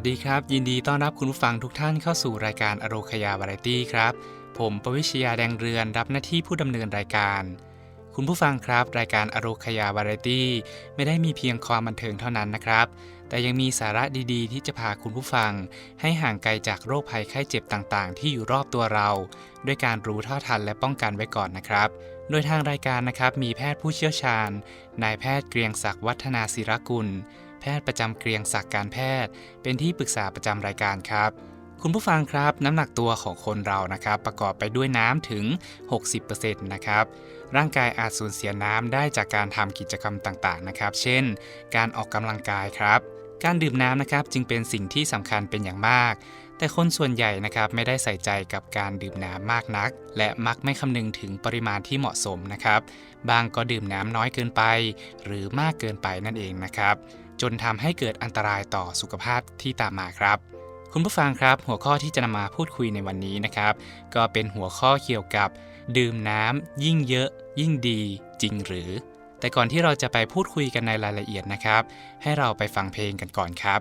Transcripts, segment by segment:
สดีครับ ยินดีต้อนรับคุณผู้ฟังทุกท่านเข้าสู่รายการอโรคยาวาไรตี้ครับ ผมประวิชยาแดงเรือนรับหน้าที่ผู้ดำเนินรายการ คุณผู้ฟังครับ รายการอโรคยาวาไรตี้ไม่ได้มีเพียงความบันเทิงเท่านั้นนะครับ แต่ยังมีสาระดีๆ ที่จะพาคุณผู้ฟัง ให้ห่างไกลจากโรคภัยไข้เจ็บต่างๆ ที่อยู่รอบตัวเรา ด้วยการรู้เท่าทันและป้องกันไว้ก่อนนะครับ โดยทางรายการนะครับมีแพทย์ผู้เชี่ยวชาญนายแพทย์เกรียงศักดิ์วัฒนาศิรกุล แพทย์ประจำเกรียงศักดิ์การแพทย์ เป็นที่ปรึกษาประจำรายการครับคุณผู้ฟังครับน้ำหนักตัวของคนเรานะครับ ประกอบไปด้วยน้ำถึง 60%นะครับร่างกายอาจสูญเสียน้ำได้จากการทำกิจกรรมต่างๆนะครับ เช่น การออกกำลังกายครับ การดื่มน้ำนะครับจึงเป็นสิ่งที่สำคัญเป็นอย่างมาก แต่คนส่วนใหญ่นะครับไม่ได้ใส่ใจกับการดื่มน้ำมากนัก และมักไม่คำนึงถึงปริมาณที่เหมาะสมนะครับ บางก็ดื่มน้ำน้อยเกินไป หรือมากเกินไปนั่นเองนะครับ จนทำให้เกิดอันตรายต่อสุขภาพที่ตามมาครับ คุณผู้ฟังครับ หัวข้อที่จะนำมาพูดคุยในวันนี้นะครับ ก็เป็นหัวข้อเกี่ยวกับ ดื่มน้ำยิ่งเยอะ ยิ่งดีจริงหรือ แต่ก่อนที่เราจะไปพูดคุยกันในรายละเอียดนะครับ ให้เราไปฟังเพลงกันก่อนครับ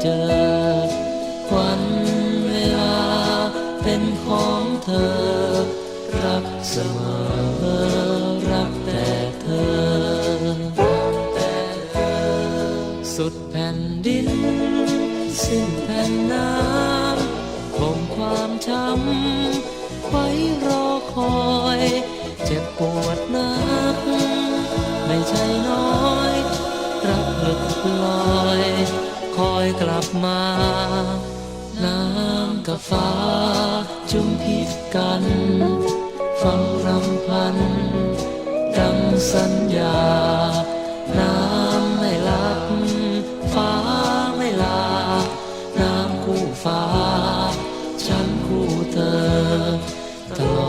เจอ วันเวลาเป็นของเธอ รักเสมอรักแต่เธอสุดแผ่นดิน สิ้นแผ่นน้ำบ่มความช้ำไว้รอคอย เจ็บปวด กัน ฟังรำพัน ดังสัญญา น้ำไม่ลัก ฟ้าไม่ลา น้ำคู่ฟ้า ฉันคู่เธอตลอด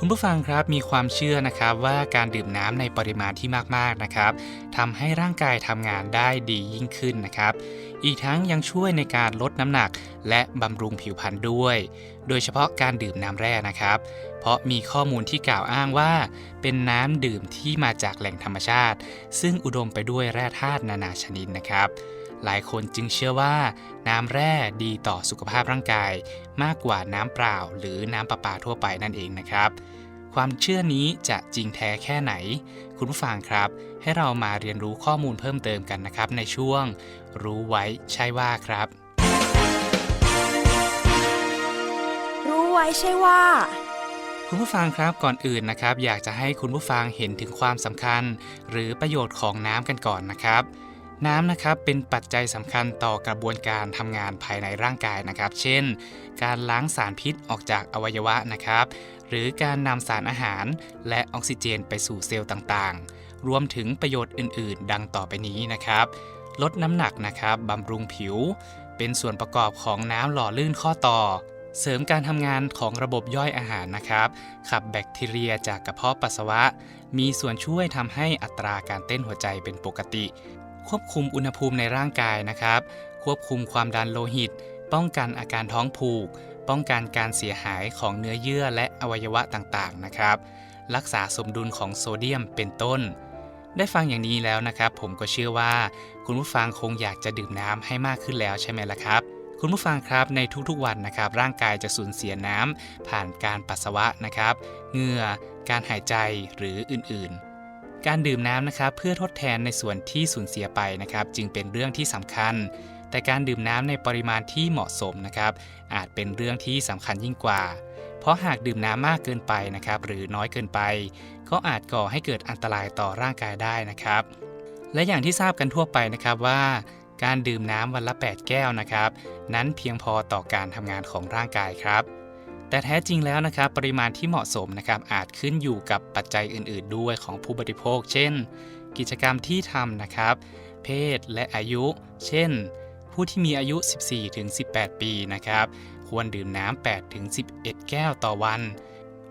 คุณผู้ฟังครับมีความเชื่อนะครับว่าการดื่มน้ำในปริมาณที่มากๆนะครับทำให้ร่างกายทำงานได้ดียิ่งขึ้นนะครับ อีกทั้งยังช่วยในการลดน้ำหนัก และบำรุงผิวพรรณด้วย โดยเฉพาะการดื่มน้ำแร่นะครับ เพราะมีข้อมูลที่กล่าวอ้างว่า เป็นน้ำดื่มที่มาจากแหล่งธรรมชาติ ซึ่งอุดมไปด้วยแร่ธาตุนานาชนิดนะครับหลายคนจึงเชื่อว่าน้ำแร่ดีต่อสุขภาพร่างกาย มากกว่าน้ำเปล่า หรือน้ำประปาทั่วไปนั่นเองนะครับ ความเชื่อนี้จะจริงแท้แค่ไหน คุณผู้ฟังครับ ให้เรามาเรียนรู้ข้อมูลเพิ่มเติมกันนะครับ ในช่วง รู้ไว้ใช่ว่าครับว้ใช่ว่าคุณผู้ฟังครับก่อนอื่นนะครับ อยากจะให้คุณผู้ฟังเห็นถึงความสำคัญ หรือประโยชน์ของน้ำกันก่อนนะครับ น้ำนะครับเป็นปัจจัยสำคัญต่อกระบวนการทำงานภายในร่างกายนะครับ เช่น การล้างสารพิษออกจากอวัยวะนะครับ หรือการนำสารอาหารและออกซิเจนไปสู่เซลล์ต่างๆ รวมถึงประโยชน์อื่น ๆ ดังต่อไปนี้นะครับ ลดน้ำหนักนะครับบำรุงผิว เป็นส่วนประกอบของน้ำหล่อลื่นข้อต่อ เสริมการทำงานของระบบย่อยอาหารนะครับ ขับแบคทีเรียจากกระเพาะปัสสาวะ มีส่วนช่วยทำให้อัตราการเต้นหัวใจเป็นปกติ ควบคุมอุณหภูมิในร่างกายนะครับ ควบคุมความดันโลหิต ป้องกันอาการท้องผูก ป้องกันการเสียหายของเนื้อเยื่อและอวัยวะต่างๆนะครับ รักษาสมดุลของโซเดียมเป็นต้น ได้ฟังอย่างนี้แล้วนะครับ ผมก็เชื่อว่า คุณผู้ฟังคงอยากจะดื่มน้ำให้มากขึ้นแล้วใช่ไหมล่ะครับคุณผู้ฟังครับในทุกๆวันนะครับร่างกายจะสูญเสียน้ำผ่านการปัสสาวะนะครับเหงื่อการหายใจหรืออื่นๆ การดื่มน้ำนะครับเพื่อทดแทนในส่วนที่สูญเสียไปนะครับ จึงเป็นเรื่องที่สำคัญ แต่การดื่มน้ำในปริมาณที่เหมาะสมนะครับ อาจเป็นเรื่องที่สำคัญยิ่งกว่า เพราะหากดื่มน้ำมากเกินไปนะครับ หรือน้อยเกินไป ก็อาจก่อให้เกิดอันตรายต่อร่างกายได้นะครับ และอย่างที่ทราบกันทั่วไปนะครับว่าการดื่มน้ำวันละ 8 แก้วนะครับ นั้นเพียงพอต่อการทำงานของร่างกายครับ แต่แท้จริงแล้วนะครับปริมาณที่เหมาะสมนะครับอาจขึ้นอยู่กับปัจจัยอื่น ๆ ด้วยของผู้บริโภค เช่น กิจกรรมที่ทำนะครับ เพศและอายุ เช่น ผู้ที่มีอายุ 14-18 ปีนะครับควรดื่มน้ำ8-11 แก้วต่อวัน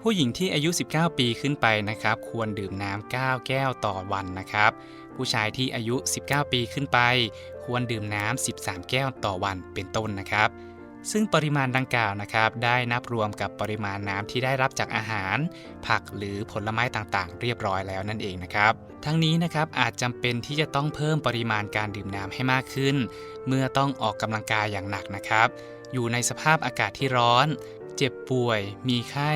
ผู้หญิงที่อายุ 19 ปีขึ้นไปนะครับ ควรดื่มน้ำ9 แก้วต่อวันนะครับ ผู้ชายที่อายุ 19 ปีขึ้นไป ควรดื่มน้ำ13 แก้วต่อวันเป็นต้นนะครับ ซึ่งปริมาณดังกล่าวนะครับ ได้นับรวมกับปริมาณน้ำที่ได้รับจากอาหาร ผักหรือผลไม้ต่างๆ เรียบร้อยแล้วนั่นเองนะครับ ทั้งนี้นะครับอาจจำเป็นที่จะต้องเพิ่มปริมาณการดื่มน้ำให้มากขึ้น เมื่อต้องออกกำลังกายอย่างหนักนะครับ อยู่ในสภาพอากาศที่ร้อน เจ็บป่วย มีไข้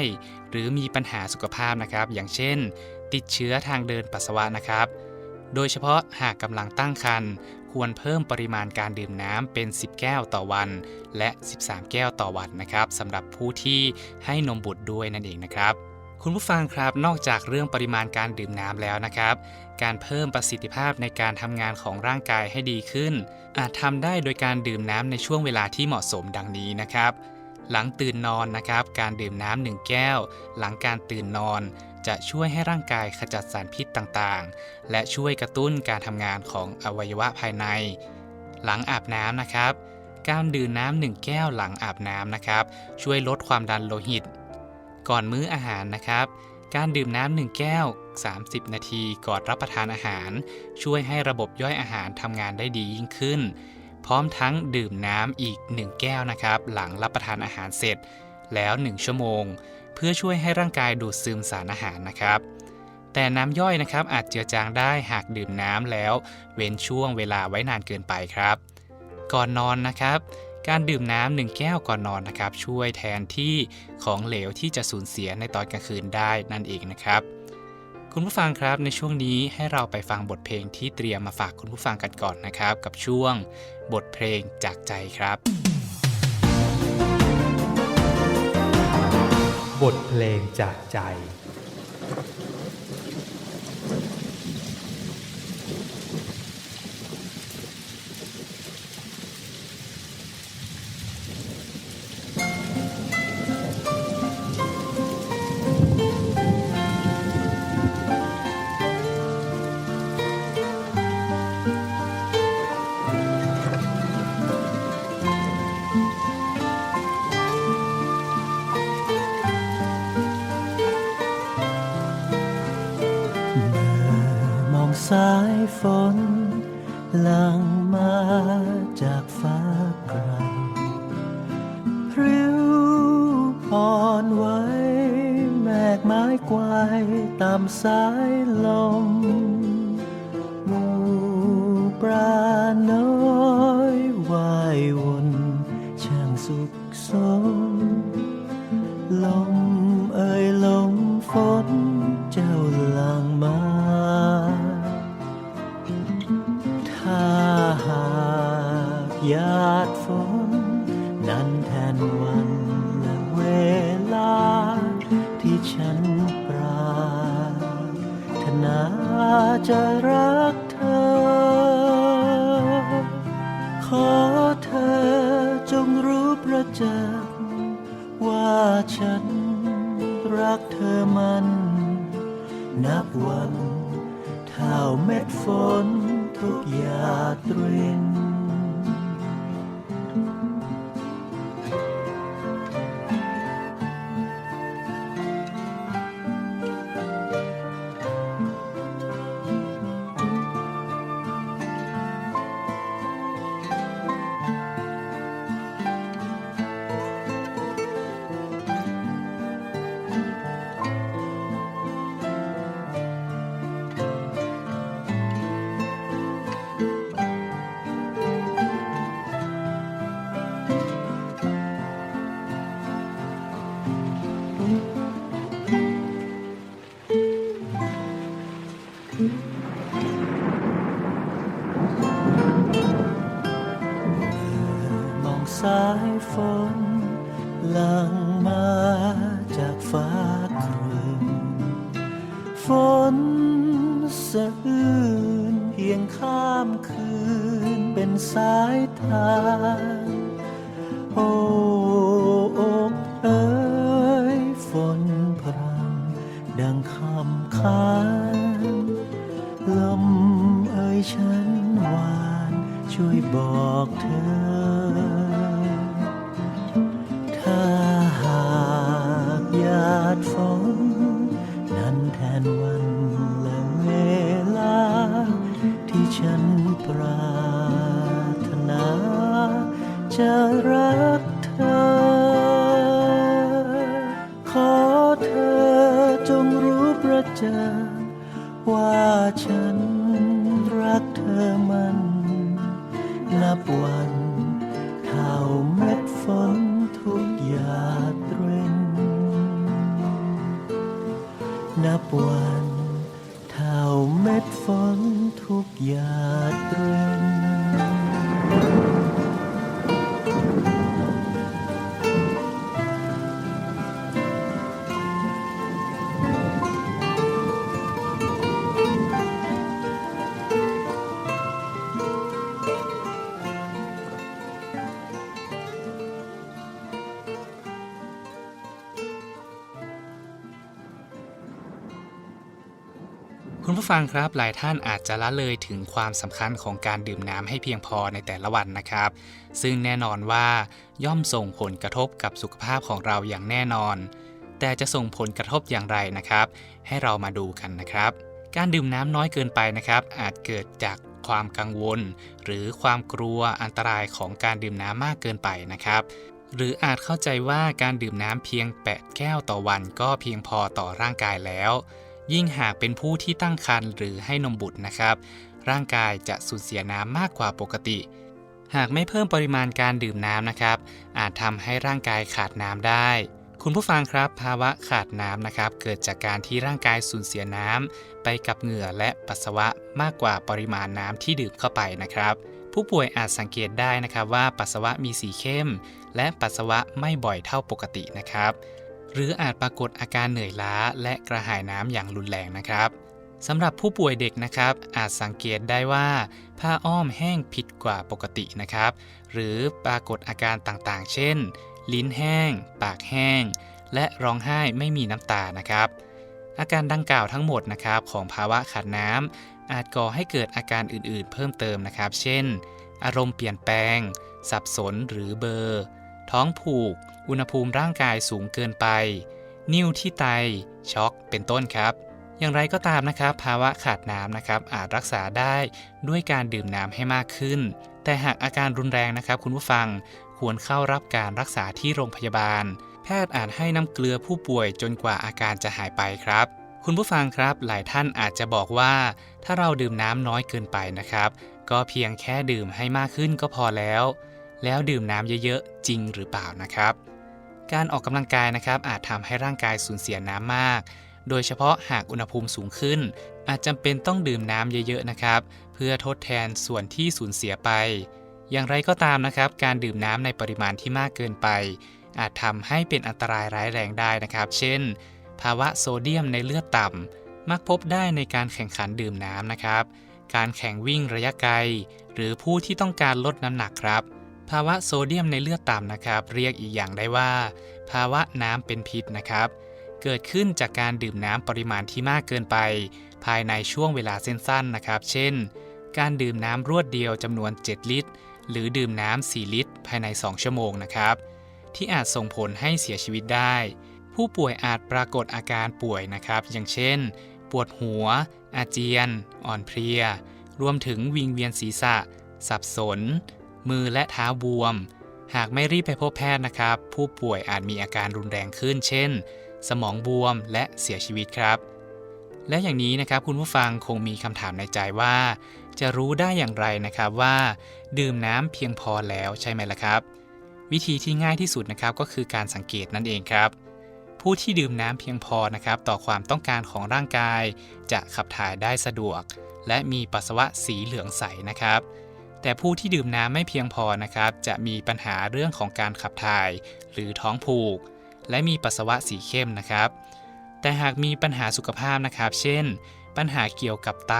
หรือมีปัญหาสุขภาพนะครับ อย่างเช่น ติดเชื้อทางเดินปัสสาวะนะครับ โดยเฉพาะหากกำลังตั้งครรภ์ ควรเพิ่มปริมาณการดื่มน้ำเป็น 10 แก้วต่อวัน และ 13 แก้วต่อวันนะครับสำหรับผู้ที่ให้นมบุตรด้วยนั่นเองนะครับคุณผู้ฟังครับ นอกจากเรื่องปริมาณการดื่มน้ำแล้วนะครับ การเพิ่มประสิทธิภาพในการทำงานของร่างกายให้ดีขึ้น อาจทำได้โดยการดื่มน้ำในช่วงเวลาที่เหมาะสมดังนี้นะครับ หลังตื่นนอนนะครับ การดื่มน้ำหนึ่งแก้ว หลังการตื่นนอน จะช่วยให้ร่างกายขจัดสารพิษต่างๆ และช่วยกระตุ้นการทำงานของอวัยวะภายใน หลังอาบน้ำนะครับการดื่มน้ำหนึ่งแก้วหลังอาบน้ำนะครับ ช่วยลดความดันโลหิต ก่อนมื้ออาหารนะครับ การดื่มน้ำหนึ่งแก้ว 30 นาทีก่อนรับประทานอาหาร ช่วยให้ระบบย่อยอาหารทำงานได้ดียิ่งขึ้น พร้อมทั้งดื่มน้ำอีก 1 แก้วนะครับ หลังรับประทานอาหารเสร็จแล้ว 1 ชั่วโมง เพื่อช่วยให้ร่างกายดูดซึมสารอาหารนะครับ แต่น้ำย่อยนะครับอาจเจือจางได้หากดื่มน้ำแล้ว เว้นช่วงเวลาไว้นานเกินไปครับ ก่อนนอนนะครับ การดื่มน้ำหนึ่งแก้วก่อนนอนนะครับ ช่วยแทนที่ของเหลวที่จะสูญเสียในตอนกลางคืนได้นั่นเองนะครับคุณผู้ฟังครับในช่วงนี้ให้เราไปฟังบทเพลงที่เตรียมมาฝากคุณผู้ฟังกันก่อนนะครับ กับช่วงบทเพลงจากใจครับ บทเพลงจากใจ หยาดฝน นั้นแทนวันและเวลา ที่ฉันปรารถนาจะรักเธอ ขอเธอจงรู้ประจักษ์ว่าฉันรักเธอมัน นับวันเท่าเม็ดฝนทุกหยาดริน นพรำดังคำค้างลมเอ่ยฉันหวานช่วยบอกเธอ ถ้าหากหยาดฝนนั้นแทนวันและเวลา ที่ฉันปรารถนาจะรัก ทุ ฟังครับหลายท่านอาจจะละเลยถึงความสำคัญของการดื่มน้ำให้เพียงพอในแต่ละวันนะครับ ซึ่งแน่นอนว่าย่อมส่งผลกระทบกับสุขภาพของเราอย่างแน่นอน แต่จะส่งผลกระทบอย่างไรนะครับ ให้เรามาดูกันนะครับ การดื่มน้ำน้อยเกินไปนะครับ อาจเกิดจากความกังวล หรือความกลัวอันตรายของการดื่มน้ำมากเกินไปนะครับหรืออาจเข้าใจว่าการดื่มน้ำเพียง 8 แก้วต่อวันก็เพียงพอต่อร่างกายแล้ว ยิ่งหากเป็นผู้ที่ตั้งครรภ์หรือให้นมบุตรนะครับ ร่างกายจะสูญเสียน้ำมากกว่าปกติ หากไม่เพิ่มปริมาณการดื่มน้ำนะครับ อาจทำให้ร่างกายขาดน้ำได้ คุณผู้ฟังครับ ภาวะขาดน้ำนะครับ เกิดจากการที่ร่างกายสูญเสียน้ำไปกับเหงื่อและปัสสาวะมากกว่าปริมาณน้ำที่ดื่มเข้าไปนะครับผู้ป่วยอาจสังเกตได้นะครับว่าปัสสาวะมีสีเข้ม และปัสสาวะไม่บ่อยเท่าปกตินะครับ หรืออาจปรากฏอาการเหนื่อยล้าและกระหายน้ำอย่างรุนแรงนะครับสำหรับผู้ป่วยเด็กนะครับ อาจสังเกตได้ว่า ผ้าอ้อมแห้งผิดกว่าปกตินะครับ หรือปรากฏอาการต่างๆ เช่น ลิ้นแห้ง ปากแห้ง และร้องไห้ไม่มีน้ำตานะครับ อาการดังกล่าวทั้งหมดนะครับของภาวะขาดน้ำอาจก่อให้เกิดอาการอื่นๆ เพิ่มเติมนะครับ เช่น อารมณ์เปลี่ยนแปลง สับสนหรือเบอร์ ท้องผูก อุณหภูมิร่างกายสูงเกินไป นิ่วที่ไต ช็อกเป็นต้นครับ อย่างไรก็ตามนะครับ ภาวะขาดน้ำนะครับ อาจรักษาได้ด้วยการดื่มน้ำให้มากขึ้น แต่หากอาการรุนแรงนะครับ คุณผู้ฟังควรเข้ารับการรักษาที่โรงพยาบาล แพทย์อาจให้น้ำเกลือผู้ป่วยจนกว่าอาการจะหายไปครับ คุณผู้ฟังครับ หลายท่านอาจจะบอกว่า ถ้าเราดื่มน้ำน้อยเกินไปนะครับ ก็เพียงแค่ดื่มให้มากขึ้นก็พอแล้ว แล้วดื่มน้ำเยอะๆ จริงหรือเปล่านะครับ การออกกำลังกายนะครับอาจทำให้ร่างกายสูญเสียน้ำมาก โดยเฉพาะหากอุณหภูมิสูงขึ้น อาจจำเป็นต้องดื่มน้ำเยอะๆนะครับ เพื่อทดแทนส่วนที่สูญเสียไป อย่างไรก็ตามนะครับ การดื่มน้ำในปริมาณที่มากเกินไป อาจทำให้เป็นอันตรายร้ายแรงได้นะครับ เช่น ภาวะโซเดียมในเลือดต่ำมักพบได้ในการแข่งขันดื่มน้ำนะครับ การแข่งวิ่งระยะไกล หรือผู้ที่ต้องการลดน้ำหนักครับ ภาวะโซเดียมในเลือดต่ำนะครับ เรียกอีกอย่างได้ว่า ภาวะน้ำเป็นพิษนะครับ เกิดขึ้นจากการดื่มน้ำปริมาณที่มากเกินไป ภายในช่วงเวลาสั้นๆนะครับ เช่น การดื่มน้ำรวดเดียวจำนวน 7 ลิตร หรือดื่มน้ำ 4 ลิตร ภายใน 2 ชั่วโมงนะครับ ที่อาจส่งผลให้เสียชีวิตได้ ผู้ป่วยอาจปรากฏอาการป่วยนะครับ อย่างเช่น ปวดหัว อาเจียน อ่อนเพลีย รวมถึงวิงเวียนศีรษะ สับสน มือและเท้าบวม หากไม่รีบไปพบแพทย์นะครับ ผู้ป่วยอาจมีอาการรุนแรงขึ้น เช่น สมองบวมและเสียชีวิตครับ และอย่างนี้นะครับคุณผู้ฟังคงมีคำถามในใจว่า จะรู้ได้อย่างไรนะครับว่า ดื่มน้ำเพียงพอแล้วใช่ไหมล่ะครับ วิธีที่ง่ายที่สุดนะครับก็คือการสังเกตนั่นเองครับผู้ที่ดื่มน้ำเพียงพอนะครับ ต่อความต้องการของร่างกาย จะขับถ่ายได้สะดวก และมีปัสสาวะสีเหลืองใสนะครับ แต่ผู้ที่ดื่มน้ำไม่เพียงพอนะครับ จะมีปัญหาเรื่องของการขับถ่าย หรือท้องผูก และมีปัสสาวะสีเข้มนะครับ แต่หากมีปัญหาสุขภาพนะครับ เช่น ปัญหาเกี่ยวกับไต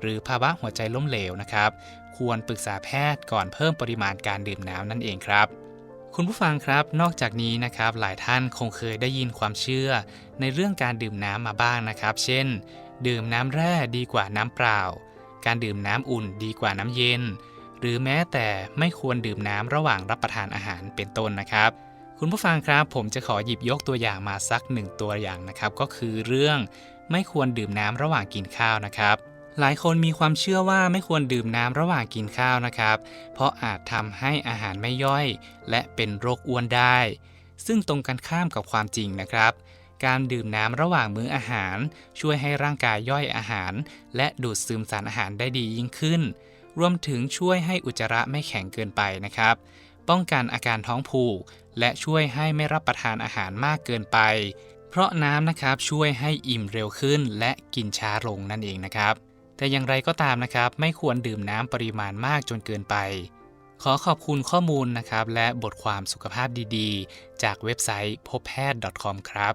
หรือภาวะหัวใจล้มเหลวนะครับ ควรปรึกษาแพทย์ก่อนเพิ่มปริมาณการดื่มน้ำนั่นเองครับคุณผู้ฟังครับ นอกจากนี้นะครับหลายท่านคงเคยได้ยินความเชื่อ ในเรื่องการดื่มน้ำมาบ้างนะครับ เช่น ดื่มน้ำแร่ดีกว่าน้ำเปล่า การดื่มน้ำอุ่นดีกว่าน้ำเย็น หรือแม้แต่ไม่ควรดื่มน้ำระหว่างรับประทานอาหารเป็นต้นนะครับ คุณผู้ฟังครับ ผมจะขอหยิบยกตัวอย่างมาสักหนึ่งตัวอย่างนะครับ ก็คือเรื่องไม่ควรดื่มน้ำระหว่างกินข้าวนะครับ หลายคนมีความเชื่อว่าไม่ควรดื่มน้ำระหว่างกินข้าวนะครับ เพราะอาจทำให้อาหารไม่ย่อย และเป็นโรคอ้วนได้ ซึ่งตรงกันข้ามกับความจริงนะครับการดื่มน้ำระหว่างมื้ออาหาร ช่วยให้ร่างกายย่อยอาหาร และดูดซึมสารอาหารได้ดียิ่งขึ้น รวมถึงช่วยให้อุจจาระไม่แข็งเกินไปนะครับ ป้องกันอาการท้องผูก และช่วยให้ไม่รับประทานอาหารมากเกินไป เพราะน้ำนะครับช่วยให้อิ่มเร็วขึ้น และกินช้าลงนั่นเองนะครับ แต่อย่างไรก็ตามนะครับ ไม่ควรดื่มน้ำปริมาณมากจนเกินไป ขอขอบคุณข้อมูลนะครับ และบทความสุขภาพดีๆ จากเว็บไซต์พบแพทย์ .com ครับ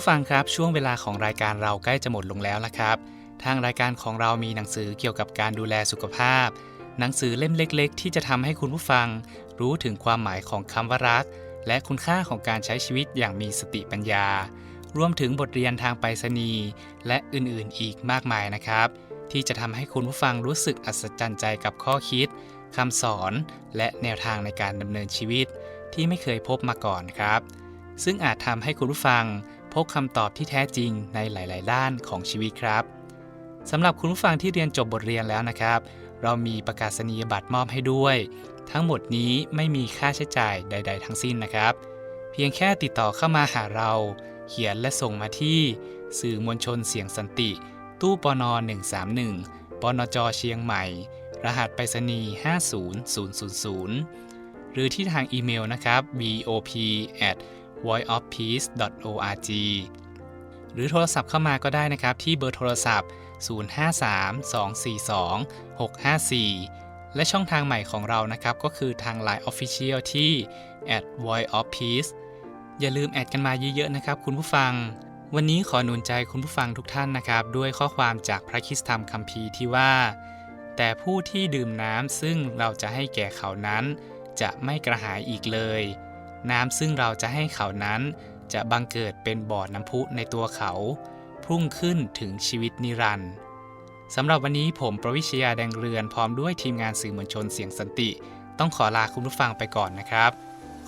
ผู้ฟังครับช่วงเวลาของรายการเราใกล้จะหมดลงแล้วละครับ ทางรายการของเรามีหนังสือเกี่ยวกับการดูแลสุขภาพ หนังสือเล่มเล็ก ๆ ที่จะทำให้คุณผู้ฟัง รู้ถึงความหมายของคำว่ารัก และคุณค่าของการใช้ชีวิตอย่างมีสติปัญญา รวมถึงบทเรียนทางไปรษณีย์และอื่นๆ อีกมากมายนะครับ ที่จะทำให้คุณผู้ฟังรู้สึกอัศจรรย์ใจกับข้อคิดคำสอน และแนวทางในการดำเนินชีวิต ที่ไม่เคยพบมาก่อนครับ ซึ่งอาจทำให้คุณผู้ฟัง บคำตอบที่แท้จริงในหลาย ๆ ด้านของชีวิตครับสำหรับคุณผู้ฟังที่เรียนจบบทเรียนแล้วนะครับ เรามีประกาศนียบัตรมอบให้ด้วย ทั้งหมดนี้ไม่มีค่าใช้จ่ายใด ๆ ทั้งสิ้นนะครับ เพียงแค่ติดต่อเข้ามาหาเรา เขียนและส่งมาที่ สื่อมวลชนเสียงสันติ ตู้ปน 131ปนจเชียงใหม่ รหัสไปรษณีย์50000 หรือที่ทางอีเมลนะครับ bop voiceofpeace.org หรือโทรศัพท์เข้ามาก็ได้นะครับ ที่เบอร์โทรศัพท์ 053-242-654 และช่องทางใหม่ของเรานะครับ ก็คือทาง Line Official ที่ at voiceofpeace อย่าลืมแอดกันมาเยอะๆนะครับ คุณผู้ฟัง วันนี้ขอหนุนใจคุณผู้ฟังทุกท่านนะครับ ด้วยข้อความจากพระคิสธรรมคัมภีร์ที่ว่า แต่ผู้ที่ดื่มน้ำซึ่งเราจะให้แก่เขานั้น จะไม่กระหายอีกเลย น้ำซึ่งเราจะให้เขานั้น จะบังเกิดเป็นบ่อน้ำพุในตัวเขา พุ่งขึ้นถึงชีวิตนิรันดร์สำหรับวันนี้ผมประวิชยาแดงเรือนพร้อมด้วยทีมงานสื่อมวลชนเสียงสันติ ต้องขอลาคุณผู้ฟังไปก่อนนะครับ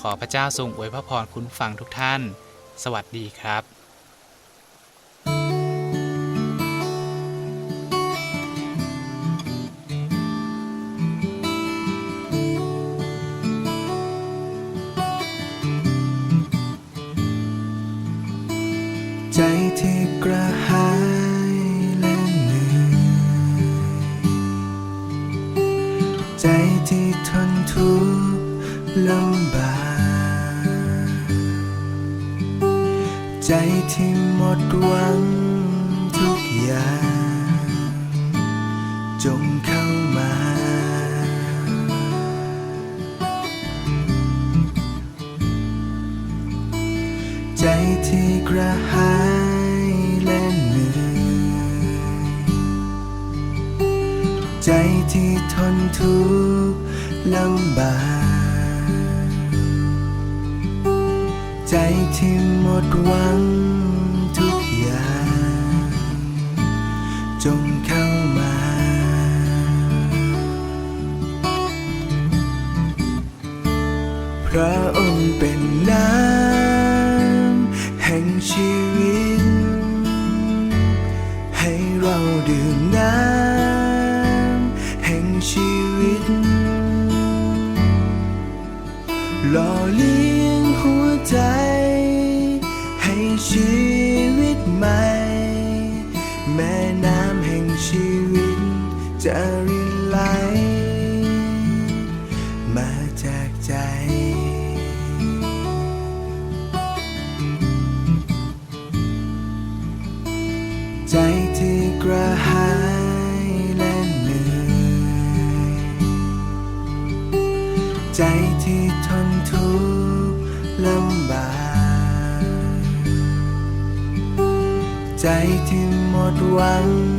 ขอพระเจ้าทรงอวยพระพรคุณผู้ฟังทุกท่าน สวัสดีครับ หวังทุกอย่าง จงเข้ามา ใจที่กระหายและเหนื่อยใจที่ทนทุกข์ลำบากใจที่หมดหวัง ทุกอย่าง จงเข้ามา พระองค์เป็นน้ำแห่งชีวิต ให้เราดื่มน้ำแห่งชีวิตหล่อเลี้ย ดหวังทุกอย่าง จง